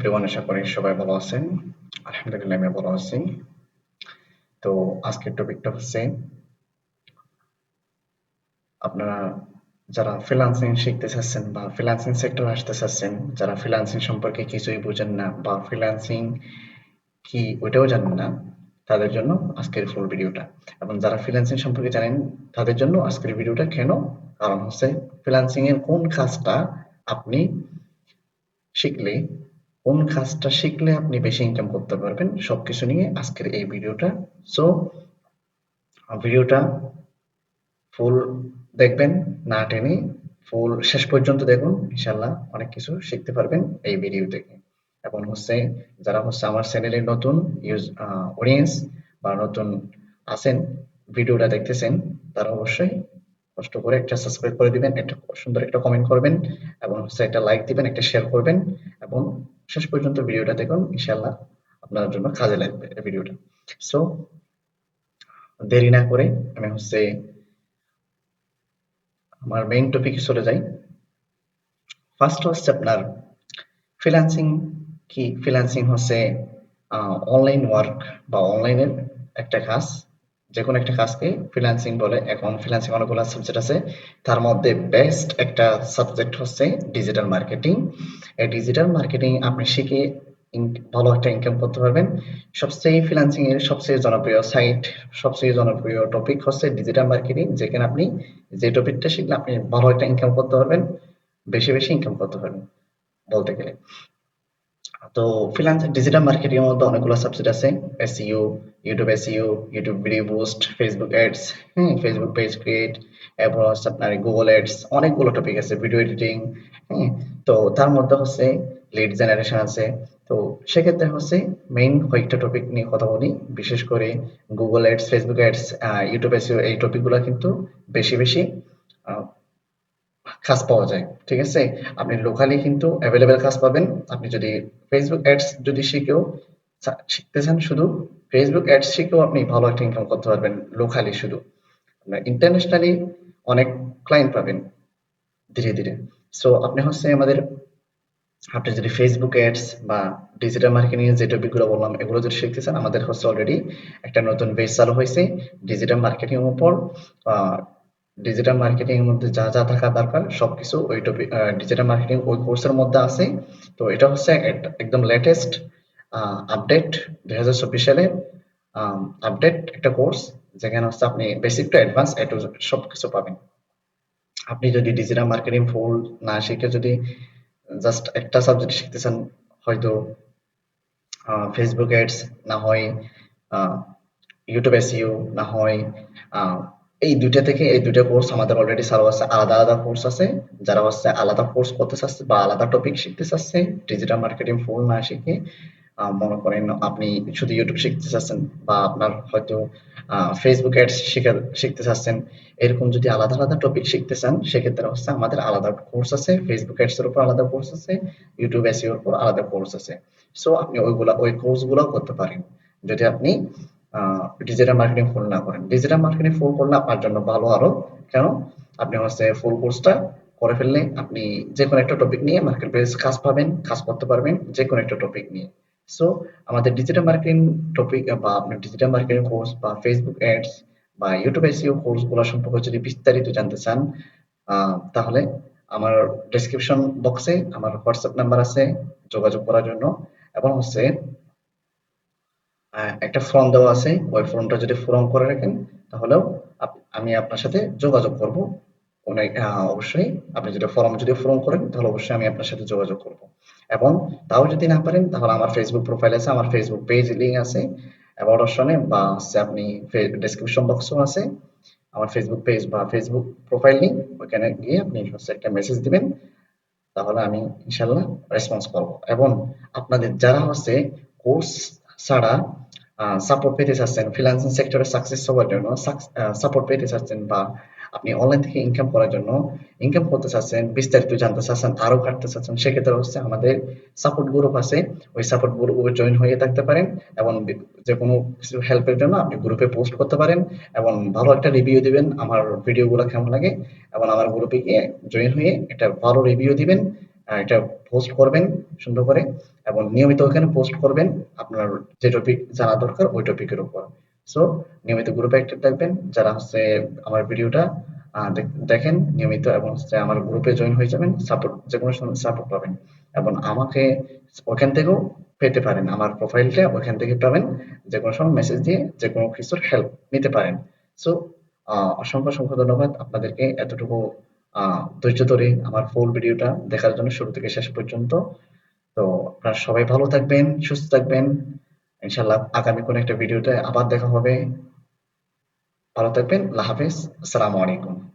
Everyone আশা করি সবাই ভালো আছেন। আলহামদুলিল্লাহ আমি ভালো আছি। তো আজকের টপিকটা হচ্ছে, আপনারা যারা ফ্রিল্যান্সিং শিখতে চাচ্ছেন বা ফ্রিল্যান্সিং সেক্টর আসতে চাচ্ছেন, যারা ফ্রিল্যান্সিং সম্পর্কে কিছুই বুঝেন না বা ফ্রিল্যান্সিং কি ওইটাও জানেন না, তাদের জন্য আজকের ফুল ভিডিওটা এবং যারা ফ্রিল্যান্সিং সম্পর্কে জানেন, তাদের জন্য আজকের ভিডিওটা কেন? কারণ হচ্ছে ফ্রিল্যান্সিং এর কোন কাজটা আপনি শিখলে কোন কাজটা শিখলে আপনি বেশি ইনকাম করতে পারবেন, সবকিছু নিয়ে আজকের এই ভিডিওটা। সো ভিডিওটা ফুল দেখবেন, না টেনে ফুল শেষ পর্যন্ত দেখুন ইনশাল্লাহ অনেক কিছু শিখতে পারবেন এই ভিডিও থেকে এবং হচ্ছে, যারা হচ্ছে আমার চ্যানেলের নতুন ইউজ অডিয়েন্স বা নতুন আছেন, ভিডিওটা দেখতেছেন, তারা অবশ্যই কষ্ট করে একটা সাবস্ক্রাইব করে দিবেন, একটা সুন্দর একটা কমেন্ট করবেন, এবং হচ্ছে একটা লাইক দিবেন, একটা শেয়ার করবেন, এবং শেষ পর্যন্ত ভিডিওটা দেখুন ইনশাল্লাহ আপনার জন্য কাজে লাগবে এই ভিডিওটা। সো দেরি না করে আমি হচ্ছে আমার মেইন টপিকে চলে যাই। ফার্স্ট হচ্ছে আপনার ফ্রিল্যান্সিং কি ফ্রিল্যান্সিং হচ্ছে অনলাইন ওয়ার্ক বা অনলাইনের একটা কাজ। যে কোনো একটা কাজকে ফ্রিল্যান্সিং বলে। এখন ফ্রিল্যান্সিং অনেকগুলো সাবজেক্ট আছে। তার মধ্যে বেস্ট একটা সাবজেক্ট হচ্ছে ডিজিটাল মার্কেটিং এই ডিজিটাল মার্কেটিং আপনি শিখে ভালো একটা ইনকাম করতে পারবেন। সবচেয়ে ফ্রিল্যান্সিং এর সবচেয়ে জনপ্রিয় সাইট সবচেয়ে জনপ্রিয় টপিক হচ্ছে ডিজিটাল মার্কেটিং যেখানে আপনি যে টপিকটা শিখলে আপনি ভালো একটা ইনকাম করতে পারবেন, বেশি বেশি ইনকাম করতে পারবেন, বলতে গেলে। তো ফ্রিল্যান্স ডিজিটাল মার্কেটিং এর মধ্যে অনেকগুলো সাবজেক্ট আছে। SEO YouTube SEO YouTube video boost Facebook ads হ্যাঁ ফেসবুক পেজ ক্রিয়েট হচ্ছে আপনার গুগল অ্যাডস অনেকগুলো টপিক আছে ভিডিও এডিটিং হ্যাঁ তো তার মধ্যে হচ্ছে লিড জেনারেশন আছে। তো সেক্ষেত্রে হচ্ছে মেইন কয়েকটা টপিক নিয়ে কথা বলি, বিশেষ করে Google ads Facebook ads YouTube SEO এই টপিকগুলো কিন্তু বেশি বেশি কাজ পাওয়া যায়, ঠিক আছে? আপনি লোকালি কিন্তু অ্যাভেলেবেল কাজ পাবেন। আপনি যদি ফেসবুক অ্যাডস যদি শিখেও শিখতে চান শুধু ফেসবুক অ্যাডস শিখেও আপনি ভালো একটা ইনকাম করতে পারবেন লোকালি শুধু। ইন্টারন্যাশনালি অনেক ক্লায়েন্ট পাবেন ধীরে ধীরে। সো আপনি হচ্ছে আমাদের, আপনি যদি ফেসবুক অ্যাডস বা ডিজিটাল মার্কেটিং এর যে টপিকগুলো বললাম, এগুলো যদি শিখতে চান, আমাদের হচ্ছে অলরেডি একটা নতুন বেস চালু হয়েছে ডিজিটাল মার্কেটিং এর উপর ডিজিটাল মার্কেটিং এর মধ্যে যা যা থাকা দরকার, সবকিছু ওই টপিক ডিজিটাল মার্কেটিং ওই কোর্সের মধ্যে আছে। তো এটা হচ্ছে একদম লেটেস্ট আপডেট দুই হাজার চব্বিশ সালে। আপডেট একটা কোর্স যেখানে হচ্ছে আপনি basic to advance A to সবকিছু পাবেন। আপনি যদি ডিজিটাল মার্কেটিং ফুল না শিখে যদি জাস্ট একটা সাবজেক্ট শিখতে চান হয়তো ফেসবুক অ্যাডস না হয় ইউটিউব এসইও না হয় এই দুইটা থেকে এই দুইটা কোর্স আমাদের অলরেডি চালু আছে আলাদা আলাদা কোর্স আছে, যারা হচ্ছে আলাদা কোর্স করতে চাচ্ছে বা আলাদা টপিক শিখতে চাচ্ছে ডিজিটাল মার্কেটিং ফুল না শিখে মনে করেন আপনি শুধু ইউটিউব শিখতে চাচ্ছেন বা আপনার হয়তো ফেসবুক অ্যাডস শিখে, শিখতে চাচ্ছেন, এরকম যদি আলাদা আলাদা টপিক শিখতে চান, সেক্ষেত্রে হচ্ছে আমাদের আলাদা কোর্স আছে ফেসবুক অ্যাডস এর উপর আলাদা কোর্স আছে ইউটিউব এসইওর উপর আলাদা কোর্স আছে। সো আপনি ওইগুলা, ওই কোর্সগুলো করতে পারেন। যদি আপনি ডিজিটাল মার্কেটিং ফুল না করেন। ডিজিটাল মার্কেটিং ফুল করলে আপনার জন্য ভালো আরও। কেন? আপনি হচ্ছে ফুল কোর্সটা করে ফেললে আপনি যে কোনো একটা টপিক নিয়ে মার্কেট প্লেস কাজ পাবেন, কাজ করতে পারবেন যে কোনো একটা টপিক নিয়ে। সো আমাদের ডিজিটাল মার্কেটিং টপিক বা আপনার ডিজিটাল মার্কেটিং কোর্স বা ফেসবুক অ্যাডস বা ইউটিউব এসইও কোর্সগুলো সম্পর্কে যদি বিস্তারিত জানতে চান তাহলে আমার ডেসক্রিপশন বক্সে আমার হোয়াটসঅ্যাপ নাম্বার আছে, যোগাযোগ করার জন্য। এবং হচ্ছে একটা ফর্ম দেওয়া আছে। ওই ফর্মটা যদি পূরণ করে রাখেন, তাহলেও আমি আপনার সাথে যোগাযোগ করব। অবশ্যই আপনি যদি ফর্ম যদি পূরণ করেন, তাহলে অবশ্যই আমি আপনার সাথে যোগাযোগ করব। এবং তাও যদি না পারেন, তাহলে আমার ফেসবুক প্রোফাইল আছে, আমার ফেসবুক পেজ লিঙ্ক আছে। অ্যাবাউট অপশনে বা আপনি ডেসক্রিপশন বক্সও আছে। আমার ফেসবুক পেজ বা ফেসবুক প্রোফাইল লিঙ্ক ওইখানে গিয়ে আপনি হচ্ছে একটা মেসেজ দিবেন। তাহলে আমি ইনশাল্লাহ রেসপন্স করব। এবং আপনাদের যারা হচ্ছে কোর্স ছাড়া সাপোর্ট পেতে চাচ্ছেন ফ্রিল্যান্সিং সেক্টরে সাকসেস হওয়ার জন্য সাপোর্ট পেতে চাচ্ছেন বা আপনি অনলাইন থেকে ইনকাম করার জন্য ইনকাম করতে চাচ্ছেন, বিস্তারিত জানতে চাচ্ছেন, আরও কাটতে চাচ্ছেন, সেক্ষেত্রে হচ্ছে আমাদের সাপোর্ট গ্রুপ আছে। ওই সাপোর্ট গ্রুপে জয়েন হয়ে থাকতে পারেন এবং যে কোনো কিছু হেল্পের জন্য আপনি গ্রুপে পোস্ট করতে পারেন এবং ভালো একটা রিভিউ দিবেন। আমার ভিডিওগুলো কেমন লাগে? এবং আমার গ্রুপে গিয়ে জয়েন হয়ে একটা ভালো রিভিউ দিবেন। এটা পোস্ট করবেন, সুন্দর করে, এবং নিয়মিত ওখানে পোস্ট করবেন আপনার যে টপিক জানা দরকার, ওই টপিকের উপর। সো নিয়মিত গ্রুপে অ্যাক্টিভ থাকবেন, যারা হচ্ছে আমার ভিডিওটা দেখ- দেখেন, নিয়মিত এবং আমার গ্রুপে জয়েন হয়ে যাবেন সাপোর্ট যে কোনো সাপোর্ট পাবেন। এবং আমাকে ওখান থেকেও পেতে পারেন, আমার প্রোফাইলটা ওখান থেকে পাবেন যে কোনো সময় মেসেজ দিয়ে যে কোনো কিছুর হেল্প নিতে পারেন। সো অসংখ্য অসংখ্য ধন্যবাদ। আপনাদেরকে এতটুকু ধৈর্য ধরে আমার ফুল ভিডিওটা দেখার জন্য শুরু থেকে শেষ পর্যন্ত। তো আপনারা সবাই ভালো থাকবেন, সুস্থ থাকবেন। ইনশাল্লাহ আগামী কোন একটা ভিডিওতে আবার দেখা হবে। ভালো থাকবেন, আল্লাহ হাফেজ। আসসালামু আলাইকুম।